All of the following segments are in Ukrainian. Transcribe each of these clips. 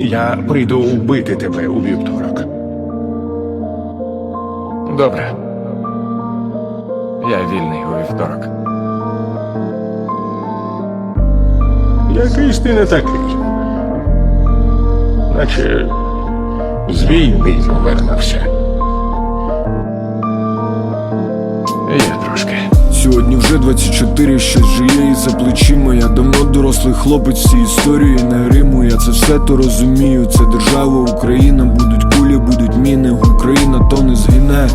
Я прийду вбити тебе у вівторок. Добре. Я вільний у вівторок. Якийсь ти не такий. Наче з війни повернувся. Вже 24, щось жиє і за плечима Я давно дорослий хлопець, всі історії не риму Я це все то розумію, це держава Україна Будуть кулі, будуть міни, Україна то не згине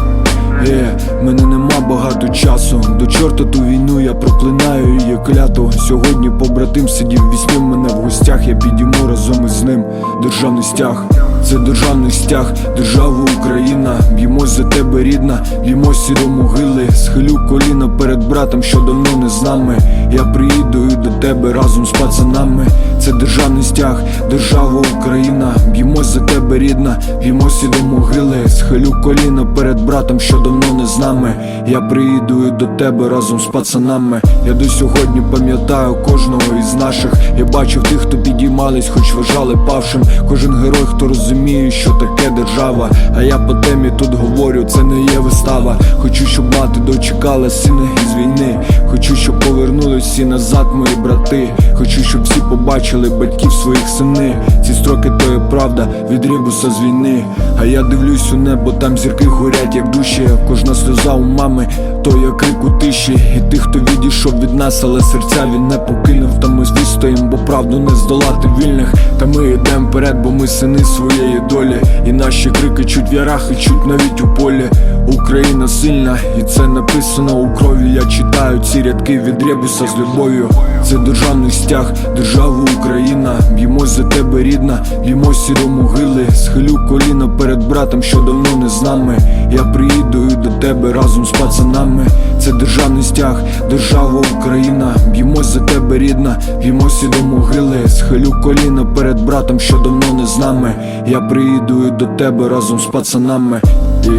Е, мене нема багато часу. До чорта ту війну я проклинаю її клято. Сьогодні побратим сидів вісні мене в гостях. Я підійму разом із ним державний стяг. Це державний стяг, держава Україна. Б'ємось за тебе, рідна, б'ємось і до могили. Схилю коліна перед братом, що давно не з нами. Я приїду і до тебе разом з пацанами. Це державний стяг, держава Україна. Б'ємось за тебе, рідна, б'ємось і до могили. Схилю коліна перед братом, що давно не з нами. Я приїду і до тебе разом з пацанами. Я до сьогодні пам'ятаю кожного із наших. Я бачив тих, хто підіймались, хоч вважали павшим. Кожен герой, хто розуміє, що таке держава. А я по темі тут говорю, це не є вистава. Хочу, щоб мати дочекала сина із війни. Хочу, щоб повернулись всі назад, мої брати. Хочу, щоб всі побачили батьків своїх сини. Ці строки то є правда від рібуса з війни. А я дивлюсь у небо, там зірки горять, як душі. Кожна сльоза у мами, то я крик у тиші. І тих, хто відійшов від нас, але серця він не покинув. Та ми відстоїм, бо правду не здолати вільних. Та ми йдемо вперед, бо ми сини своєї долі. І наші крики чуть в ярах і чуть навіть у полі. Україна сильна, і це написано у крові. Я читаю ці рядки від ребуса з любов'ю. Це державний стяг, держава Україна. Б'ємось за тебе, рідна, б'ємось і до могили. Схилю коліна перед братом, що давно не з нами. Я приїду і до тебе разом з пацанами. Це державний стяг, держава Україна. Б'ємось за тебе, рідна, б'ємось і до могили. Схилю коліна перед братом, що давно не з нами. Я приїду і до тебе разом з пацанами. І